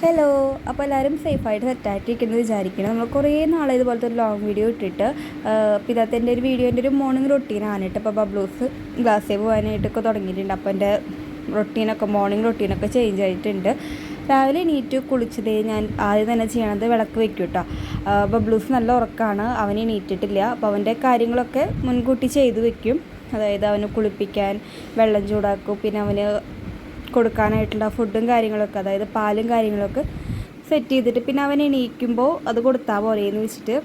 Hello അപ്പോൾ എല്ലാവരും സേഫായിട്ട് സെറ്റായിട്ടിരിക്കുന്നത് വിചാരിക്കണം നമ്മൾ കുറേ നാളെ ഇതുപോലത്തെ ഒരു ലോങ് വീഡിയോ ഇട്ടിട്ട് അപ്പോൾ ഇതിനകത്ത് എന്റെ ഒരു വീഡിയോന്റെ ഒരു മോർണിംഗ് റൊട്ടീനാണ് കേട്ടോ അപ്പോൾ ബബ്ലൂസ് ഗ്ലാസ്സിൽ പോകാനായിട്ടൊക്കെ തുടങ്ങിയിട്ടുണ്ട്. അപ്പോൾ എന്റെ റൊട്ടീനൊക്കെ മോർണിംഗ് റൊട്ടീനൊക്കെ ചേഞ്ച് ആയിട്ടുണ്ട്. രാവിലെ എണീറ്റ് കുളിച്ചതേ ഞാൻ ആദ്യം തന്നെ ചെയ്യണത് വിളക്ക് വെക്കും കേട്ടോ. ബബ്ലൂസ് നല്ല ഉറക്കമാണ് അവൻ എണീറ്റിട്ടില്ല. അപ്പോൾ അവന്റെ കാര്യങ്ങളൊക്കെ മുൻകൂട്ടി ചെയ്തു വെക്കും. അതായത് അവന് കുളിപ്പിക്കാൻ വെള്ളം ചൂടാക്കും. പിന്നെ അവന് കൊടുക്കാനായിട്ടുള്ള ഫുഡും കാര്യങ്ങളൊക്കെ അതായത് പാലും കാര്യങ്ങളൊക്കെ സെറ്റ് ചെയ്തിട്ട് പിന്നെ അവൻ എണീക്കുമ്പോൾ അത് കൊടുത്താൽ പോരെ വെച്ചിട്ട്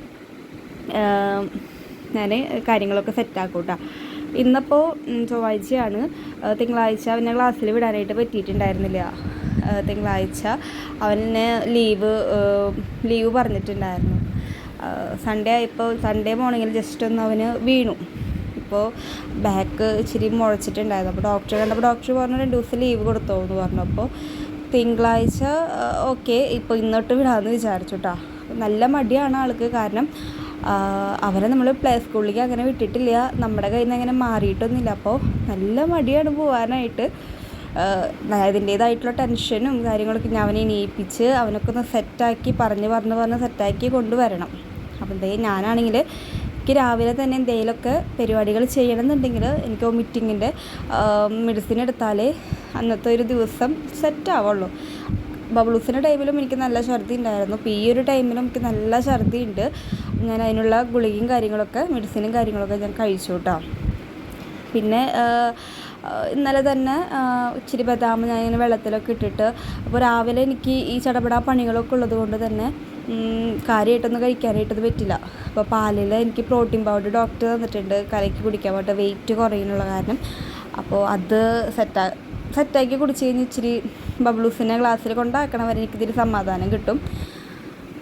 ഞാൻ കാര്യങ്ങളൊക്കെ സെറ്റാക്കും കേട്ടോ ഇന്നിപ്പോൾ ചൊവ്വാഴ്ചയാണ്. തിങ്കളാഴ്ച അവനെ ക്ലാസ്സിൽ വിടാനായിട്ട് പറ്റിയിട്ടുണ്ടായിരുന്നില്ല. തിങ്കളാഴ്ച അവനെ ലീവ് ലീവ് പറഞ്ഞിട്ടുണ്ടായിരുന്നു. സൺഡേ ആയപ്പോൾ സൺഡേ മോർണിംഗിൽ ജസ്റ്റ് ഒന്ന് അവന് വീണു. ഇപ്പോൾ ബാക്ക് ഇച്ചിരി മുളച്ചിട്ടുണ്ടായിരുന്നു അപ്പോൾ ഡോക്ടറെ കണ്ടപ്പോൾ ഡോക്ടർ പറഞ്ഞു രണ്ട് ദിവസം ലീവ് കൊടുത്തോ? എന്ന് പറഞ്ഞു. അപ്പോൾ തിങ്കളാഴ്ച ഓക്കെ ഇപ്പോൾ ഇന്നോട്ട് വിടാമെന്ന് വിചാരിച്ചു കേട്ടോ നല്ല മടിയാണ് ആൾക്ക്. കാരണം അവരെ നമ്മൾ പ്ലേ സ്കൂളിലേക്ക് അങ്ങനെ വിട്ടിട്ടില്ല. നമ്മുടെ കയ്യിൽ നിന്ന് അങ്ങനെ മാറിയിട്ടൊന്നുമില്ല. അപ്പോൾ നല്ല മടിയാണ് പോകാനായിട്ട്. അതിന്റേതായിട്ടുള്ള ടെൻഷനും കാര്യങ്ങളൊക്കെ ഞാൻ അവനെ എണീപ്പിച്ച് അവനൊക്കെ ഒന്ന് സെറ്റാക്കി പറഞ്ഞ് പറഞ്ഞ് പറഞ്ഞ് സെറ്റാക്കി കൊണ്ടുവരണം. അപ്പം ദേ ഞാനാണെങ്കിൽ എനിക്ക് രാവിലെ തന്നെ എന്തെങ്കിലുമൊക്കെ പരിപാടികൾ ചെയ്യണമെന്നുണ്ടെങ്കിൽ എനിക്ക് മീറ്റിങ്ങിന്റെ മെഡിസിൻ എടുത്താലേ അന്നത്തെ ഒരു ദിവസം സെറ്റ് ആവുള്ളൂ. ബബ്ലൂസിന്റെ ടൈമിലും എനിക്ക് നല്ല ഛർദി ഉണ്ടായിരുന്നു. അപ്പോൾ ഈ ഒരു ടൈമിലും എനിക്ക് നല്ല ഛർദി ഉണ്ട്. ഞാൻ അതിനുള്ള ഗുളികയും കാര്യങ്ങളൊക്കെ മെഡിസിനും കാര്യങ്ങളൊക്കെ ഞാൻ കഴിച്ചു കേട്ടോ. പിന്നെ ഇന്നലെ തന്നെ ഇച്ചിരി ബദാം ഞാൻ ഇങ്ങനെ വെള്ളത്തിലൊക്കെ ഇട്ടിട്ട് അപ്പോൾ രാവിലെ എനിക്ക് ഈ ചടപടാ പണികളൊക്കെ ഉള്ളത് കൊണ്ട് തന്നെ കാര്യമായിട്ടൊന്നും കഴിക്കാനായിട്ടത് പറ്റില്ല. അപ്പോൾ പാലിൽ എനിക്ക് പ്രോട്ടീൻ പൗഡർ ഡോക്ടർ തന്നിട്ടുണ്ട് കലക്കി കുടിക്കാൻ വേണ്ടി വെയിറ്റ് കുറയുന്നുള്ള കാരണം. അപ്പോൾ അത് സെറ്റാ സെറ്റാക്കി കുടിച്ച് കഴിഞ്ഞ് ഇച്ചിരി ബബ്ലൂസിനെ ഗ്ലാസ്സിൽ കൊണ്ടാക്കണവരെ വരെ എനിക്കിതിരി സമാധാനം കിട്ടും.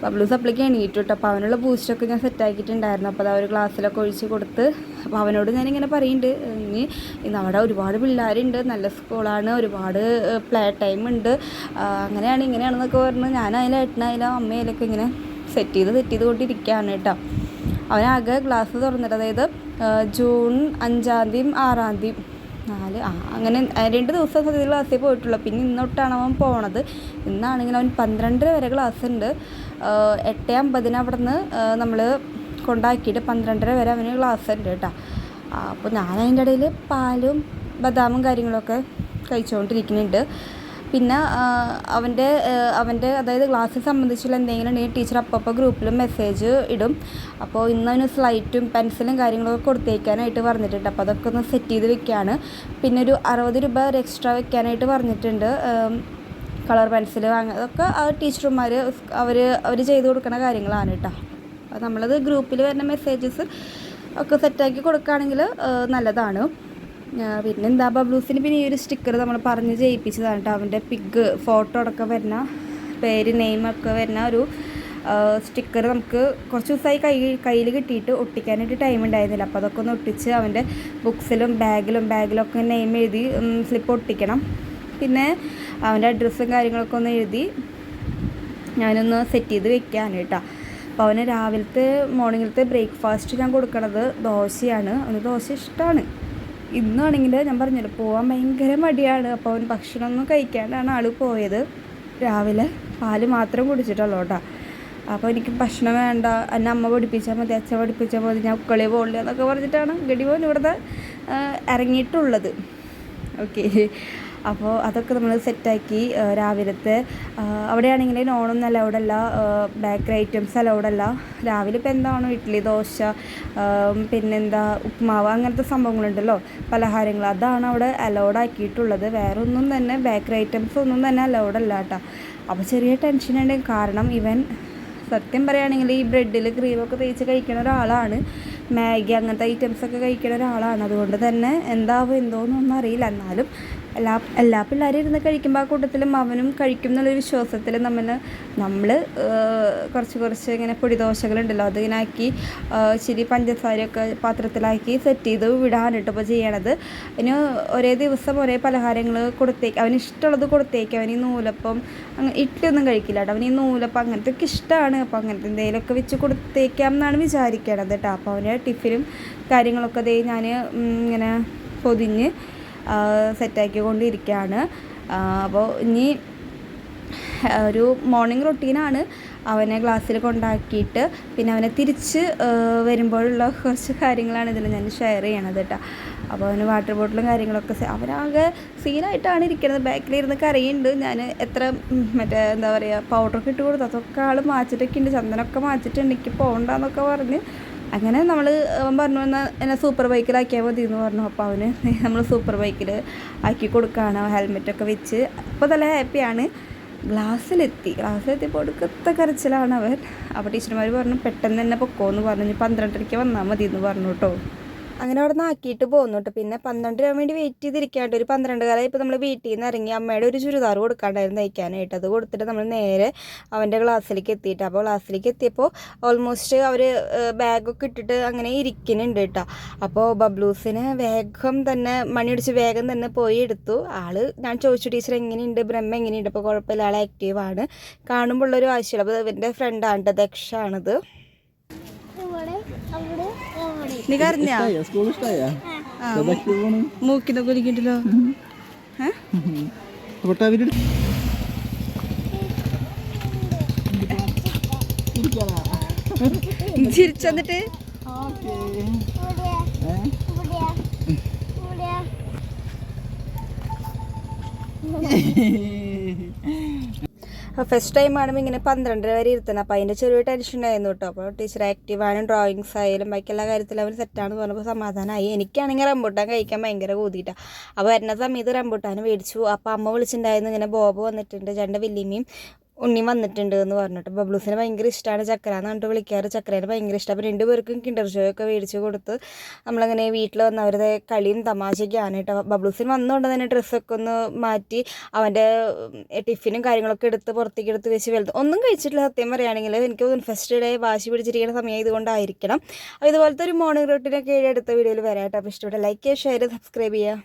ബബ്ലൂസ് അപ്പളേക്ക് എണീറ്റു കേട്ടോ അപ്പോൾ അവനുള്ള ബൂസ്റ്റൊക്കെ ഞാൻ സെറ്റാക്കിയിട്ടുണ്ടായിരുന്നു അപ്പോൾ അത് ഒരു ഗ്ലാസ്സിലൊക്കെ ഒഴിച്ച് കൊടുത്ത്. അപ്പോൾ അവനോട് ഞാനിങ്ങനെ പറയുന്നുണ്ട് ഇനി അവിടെ ഒരുപാട് പിള്ളേരുണ്ട്. നല്ല സ്കൂളാണ് ഒരുപാട് പ്ലേ ടൈം ഉണ്ട്. അങ്ങനെയാണ് ഇങ്ങനെയാണെന്നൊക്കെ പറഞ്ഞ് അതിൽ ഏട്ടനായാലും അമ്മയിലൊക്കെ ഇങ്ങനെ സെറ്റ് ചെയ്ത് സെറ്റ് ചെയ്ത് കൊണ്ടിരിക്കുകയാണ് കേട്ടോ അവനാകെ ക്ലാസ് തുറന്നിട്ട് അതായത് ജൂൺ അഞ്ചാം തീയതിയും ആറാം തീയതിയും നാല്. ആ അങ്ങനെ രണ്ട് ദിവസം സത്യത്തിൽ ക്ലാസ്സിൽ പോയിട്ടുള്ളൂ. പിന്നെ ഇന്നൊട്ടാണ് അവൻ പോണത്. ഇന്നാണെങ്കിൽ അവൻ പന്ത്രണ്ടര വരെ ക്ലാസ് ഉണ്ട്. എട്ട് അമ്പതിന് അവിടെ നിന്ന് നമ്മൾ കൊണ്ടാക്കിയിട്ട് പന്ത്രണ്ടര വരെ അവന് ക്ലാസ് ഉണ്ട് കേട്ടോ. അപ്പോൾ ഞാൻ അതിന്റെ ഇടയിൽ പാലും ബദാമും കാര്യങ്ങളൊക്കെ കഴിച്ചുകൊണ്ടിരിക്കുന്നുണ്ട് പിന്നെ അവന്റെ അവന്റെ അതായത് ക്ലാസ്സിൽ സംബന്ധിച്ചുള്ള എന്തെങ്കിലും ഉണ്ടെങ്കിൽ ടീച്ചർ അപ്പോൾ ഗ്രൂപ്പിൽ മെസ്സേജ് ഇടും. അപ്പോൾ ഇന്ന് അവന് സ്ലൈറ്റും പെൻസിലും കാര്യങ്ങളൊക്കെ കൊടുത്തേക്കാനായിട്ട് പറഞ്ഞിട്ടുണ്ട്. അപ്പോൾ അതൊക്കെ ഒന്ന് സെറ്റ് ചെയ്ത് വെക്കുകയാണ് പിന്നെ ഒരു അറുപത് രൂപ ഒരു എക്സ്ട്രാ വെക്കാനായിട്ട് പറഞ്ഞിട്ടുണ്ട്. കളർ പെൻസിൽ വാങ്ങുക അതൊക്കെ ആ ടീച്ചർമാർ അവർ അവർ ചെയ്ത് കൊടുക്കുന്ന കാര്യങ്ങളാണ് കേട്ടോ. അപ്പോൾ നമ്മളത് ഗ്രൂപ്പിൽ വരുന്ന മെസ്സേജസ് ഒക്കെ സെറ്റാക്കി കൊടുക്കുകയാണെങ്കിൽ നല്ലതാണ്. പിന്നെ എന്താ ബബ്ലൂസിന് പിന്നെ ഈ ഒരു സ്റ്റിക്കർ നമ്മൾ പറഞ്ഞ് ചെയ്യിപ്പിച്ചതാണ് കേട്ടോ അവന്റെ പിഗ് ഫോട്ടോ അടക്കം വരുന്ന പേര് നെയിമൊക്കെ വരുന്ന ഒരു സ്റ്റിക്കർ നമുക്ക് കുറച്ച് ദിവസമായി കൈ കയ്യിൽ കിട്ടിയിട്ട് ഒട്ടിക്കാനായിട്ട് ടൈം ഉണ്ടായിരുന്നില്ല. അപ്പോൾ അതൊക്കെ ഒന്ന് ഒട്ടിച്ച് അവന്റെ ബുക്സിലും ബാഗിലും ബാഗിലൊക്കെ നെയിം എഴുതി സ്ലിപ്പ് ഒട്ടിക്കണം. പിന്നെ അവന്റെ അഡ്രസ്സും കാര്യങ്ങളൊക്കെ ഒന്ന് എഴുതി ഞാനൊന്ന് സെറ്റ് ചെയ്ത് വെക്കാനാണ് കേട്ടോ. അപ്പോൾ അവന് രാവിലത്തെ മോർണിംഗിലത്തെ ബ്രേക്ക്ഫാസ്റ്റ് ഞാൻ കൊടുക്കണത് ദോശയാണ്. അവന് ദോശ ഇഷ്ടമാണ് ഇന്നാണെങ്കിൽ ഞാൻ പറഞ്ഞല്ലോ പോകാൻ ഭയങ്കര മടിയാണ്. അപ്പോൾ അവൻ ഭക്ഷണമൊന്നും കഴിക്കാണ്ടാണ് ആൾ പോയത്. രാവിലെ പാൽ മാത്രം കുടിച്ചിട്ടുള്ളൂ കേട്ടോ. അപ്പോൾ എനിക്ക് ഭക്ഷണം വേണ്ട. എന്നെ അമ്മ പഠിപ്പിച്ചാൽ മതി അച്ഛൻ പഠിപ്പിച്ചാൽ മതി. ഞാൻ ഉക്കളി പോകില്ല എന്നൊക്കെ പറഞ്ഞിട്ടാണ് ഗഡിമോൻ ഇവിടുന്ന് ആ, ഇറങ്ങിയിട്ടുള്ളത്. ഓക്കെ. അപ്പോൾ അതൊക്കെ നമ്മൾ സെറ്റാക്കി രാവിലത്തെ അവിടെയാണെങ്കിൽ നോണൊന്നും അലൗഡ് അല്ല ബേക്കറി ഐറ്റംസ് അലൗഡ് അല്ല രാവിലെ ഇപ്പോൾ എന്താണോ? ഇഡ്ഡലി ദോശ പിന്നെന്താ ഉപ്മാവ് അങ്ങനത്തെ സംഭവങ്ങളുണ്ടല്ലോ. പലഹാരങ്ങൾ. അതാണ് അവിടെ അലൗഡ് ആക്കിയിട്ടുള്ളത് വേറെ ഒന്നും തന്നെ ബേക്കറി ഐറ്റംസ് ഒന്നും തന്നെ അലൗഡ് അല്ല കേട്ടോ. അപ്പോൾ ചെറിയ ടെൻഷനുണ്ട് കാരണം ഇവൻ സത്യം പറയുകയാണെങ്കിൽ ഈ ബ്രെഡിൽ ക്രീമൊക്കെ തേച്ച് കഴിക്കുന്ന ഒരാളാണ്. മാഗി അങ്ങനത്തെ ഐറ്റംസൊക്കെ കഴിക്കുന്ന ഒരാളാണ്. അതുകൊണ്ട് തന്നെ എന്താവും എന്തോന്നൊന്നും അറിയില്ല. എന്നാലും എല്ലാ എല്ലാ പിള്ളേരും ഇരുന്ന് കഴിക്കുമ്പോൾ ആ കൂട്ടത്തിലും അവനും കഴിക്കും എന്നുള്ളൊരു വിശ്വാസത്തിൽ നമ്മൾ നമ്മൾ കുറച്ച് കുറച്ച് ഇങ്ങനെ പൊടിദോശകളുണ്ടല്ലോ ആ, ഇച്ചിരി പഞ്ചസാരയൊക്കെ പാത്രത്തിലാക്കി സെറ്റ് ചെയ്ത് വിടാനാണ് കേട്ടോ ഇപ്പോൾ ചെയ്യണത്. അതിന് ഒരേ ദിവസം ഒരേ പലഹാരങ്ങൾ കൊടുത്തേക്ക് അവന് ഇഷ്ടമുള്ളത് കൊടുത്തേക്ക് അവൻ ഈ നൂലപ്പം അങ്ങനെ ഇട്ടൊന്നും കഴിക്കില്ല കേട്ടോ. അവൻ ഈ നൂലപ്പം അങ്ങനത്തെ ഒക്കെ ഇഷ്ടമാണ്. അപ്പോൾ അങ്ങനത്തെ എന്തെങ്കിലുമൊക്കെ വെച്ച് കൊടുത്തേക്കാം എന്നാണ് വിചാരിക്കണത് കേട്ടോ. അപ്പോൾ അവന്റെ ടിഫിനും കാര്യങ്ങളൊക്കെ ദേ ഞാൻ ഇങ്ങനെ പൊതിഞ്ഞ് സെറ്റാക്കി കൊണ്ടിരിക്കുകയാണ് അപ്പോൾ ഇനി ഒരു മോർണിംഗ് റൊട്ടീനാണ് അവനെ ഗ്ലാസ്സിൽ കൊണ്ടാക്കിയിട്ട്. പിന്നെ അവനെ തിരിച്ച് വരുമ്പോഴുള്ള കുറച്ച് കാര്യങ്ങളാണ് ഇതിൽ ഞാൻ ഷെയർ ചെയ്യണത് കേട്ടോ. അപ്പോൾ അവന് വാട്ടർ ബോട്ടിലും കാര്യങ്ങളൊക്കെ അവനാകെ സീനായിട്ടാണ് ഇരിക്കുന്നത് ബാക്കിലിരുന്ന് കരയുണ്ട് ഞാൻ എത്ര മറ്റേ എന്താ പറയുക പൗഡറൊക്കെ ഇട്ട് കൊടുത്തു അതൊക്കെ ആൾ മാച്ചിട്ടൊക്കെ ഉണ്ട് ചന്ദനമൊക്കെ മാച്ചിട്ടുണ്ട് എനിക്ക് പോകണ്ടെന്നൊക്കെ പറഞ്ഞ് അങ്ങനെ നമ്മൾ അവൻ പറഞ്ഞു എന്നാൽ എന്നെ സൂപ്പർ ബൈക്കിലാക്കിയാൽ മതി എന്ന് പറഞ്ഞു. അപ്പോൾ അവന് നമ്മൾ സൂപ്പർ ബൈക്കിൽ ആക്കി കൊടുക്കുകയാണ് ഹെൽമെറ്റൊക്കെ വെച്ച്. അപ്പോൾ നല്ല ഹാപ്പിയാണ് ഗ്ലാസ്സിലെത്തി ഗ്ലാസ്സിലെത്തിയപ്പോൾ ഒടുക്കത്തെ കരച്ചിലാണ് അവൻ. അപ്പോൾ ടീച്ചർമാർ പറഞ്ഞു പെട്ടെന്ന് തന്നെ പൊക്കോ എന്ന് പറഞ്ഞു പന്ത്രണ്ടരയ്ക്ക് വന്നാൽ മതി എന്ന് പറഞ്ഞു കേട്ടോ അങ്ങനെ അവിടെ നിന്ന് ആക്കിയിട്ട് പോന്നു കേട്ടോ പിന്നെ പന്ത്രണ്ട് രൂപ വേണ്ടി വെയിറ്റ് ചെയ്തിരിക്കാണ്ട് ഒരു പന്ത്രണ്ട് കാലം ഇപ്പോൾ നമ്മൾ വീട്ടിൽ നിന്ന് ഇറങ്ങി അമ്മയുടെ ഒരു ചുരിദാർ കൊടുക്കാണ്ടായിരുന്നു തയ്ക്കാനായിട്ട്. അത് കൊടുത്തിട്ട് നമ്മൾ നേരെ അവന്റെ ക്ലാസ്സിലേക്ക് എത്തിയിട്ട്. അപ്പോൾ ക്ലാസ്സിലേക്ക് എത്തിയപ്പോൾ ഓൾമോസ്റ്റ് അവർ ബാഗൊക്കെ ഇട്ടിട്ട് അങ്ങനെ ഇരിക്കുന്നുണ്ട് കേട്ടോ അപ്പോൾ ബബ്ലൂസിന് വേഗം തന്നെ മണിയടിച്ച് വേഗം തന്നെ പോയി എടുത്തു. ആൾ ഞാൻ ചോദിച്ചു ടീച്ചർ എങ്ങനെയുണ്ട്? ബ്രഹ്മ എങ്ങനെയുണ്ട്? അപ്പോൾ കുഴപ്പമില്ല. ആൾ ആക്റ്റീവാണ് കാണുമ്പോൾ ഉള്ളൊരു ആവശ്യമില്ല അപ്പോൾ ഇവന്റെ ഫ്രണ്ടാണ് ദക്ഷാണിത്. അവിടെ നീ കരഞ്ഞാ? സ്കൂൾ ഇഷ്ടായ? മൂക്കിനെ കുലിക്കിണ്ടല്ലോ കൊട്ടാവിരി ചിരിച്ചു ഫസ്റ്റ് ടൈം ആണെങ്കിൽ ഇങ്ങനെ പന്ത്രണ്ടര വരെ ഇരുത്തണം അപ്പോൾ അതിന്റെ ചെറിയ ടെൻഷൻ ഉണ്ടായിരുന്നു കേട്ടോ അപ്പോൾ ടീച്ചർ ആക്റ്റീവ് ആണ് ഡ്രോയിങ്സ് ആയാലും ബാക്കി എല്ലാ കാര്യത്തിലും അവർ സെറ്റാണെന്ന് പറഞ്ഞപ്പോൾ സമാധാനമായി എനിക്കാണെങ്കിൽ റംബൂട്ടാൻ കഴിക്കാൻ ഭയങ്കര കൂതിയിട്ടാണ് അപ്പോൾ വരുന്ന സമയത്ത് റംബൂട്ടാൻ മേടിച്ചു. അപ്പോൾ അമ്മ വിളിച്ചിട്ടുണ്ടായിരുന്നു ഇങ്ങനെ ബോബ് വന്നിട്ടുണ്ട് രണ്ട് വല്യമ്മയും ഉണ്ണിയും വന്നിട്ടുണ്ട് എന്ന് പറഞ്ഞിട്ട് ബബ്ലൂസിന് ഭയങ്കര ഇഷ്ടമാണ് ചക്കര എന്ന് പറഞ്ഞിട്ട് വിളിക്കാറ്. ചക്കരേനെ ഭയങ്കര ഇഷ്ടം. അപ്പോൾ രണ്ടുപേർക്കും കിൻഡർ ഷോ ഒക്കെ മേടിച്ച് കൊടുത്ത് നമ്മളങ്ങനെ വീട്ടിൽ വന്ന് അവരുടെ കളിയും തമാശയൊക്കെയാണ് കേട്ടോ ബബ്ലൂസിന് വന്നുകൊണ്ട് തന്നെ ഡ്രസ്സൊക്കെ ഒന്ന് മാറ്റി അവന്റെ ടിഫിനും കാര്യങ്ങളൊക്കെ എടുത്ത് പുറത്തേക്ക് എടുത്ത് വെച്ച് വലുത് ഒന്നും കഴിച്ചിട്ടില്ല സത്യം പറയുകയാണെങ്കിൽ എനിക്ക് ഫസ്റ്റ് ഡേ വാശി പിടിച്ചിരിക്കുന്ന സമയം ഇതുകൊണ്ടായിരിക്കണം അപ്പോൾ ഇതുപോലത്തെ ഒരു മോർണിംഗ് റൂട്ടിനൊക്കെ അടുത്ത വീഡിയോയിൽ വരാം കേട്ടോ. അപ്പോൾ ഇഷ്ടപ്പെട്ട ലൈക്ക് ചെയ്യുക ഷെയർ സബ്സ്ക്രൈബ് ചെയ്യുക.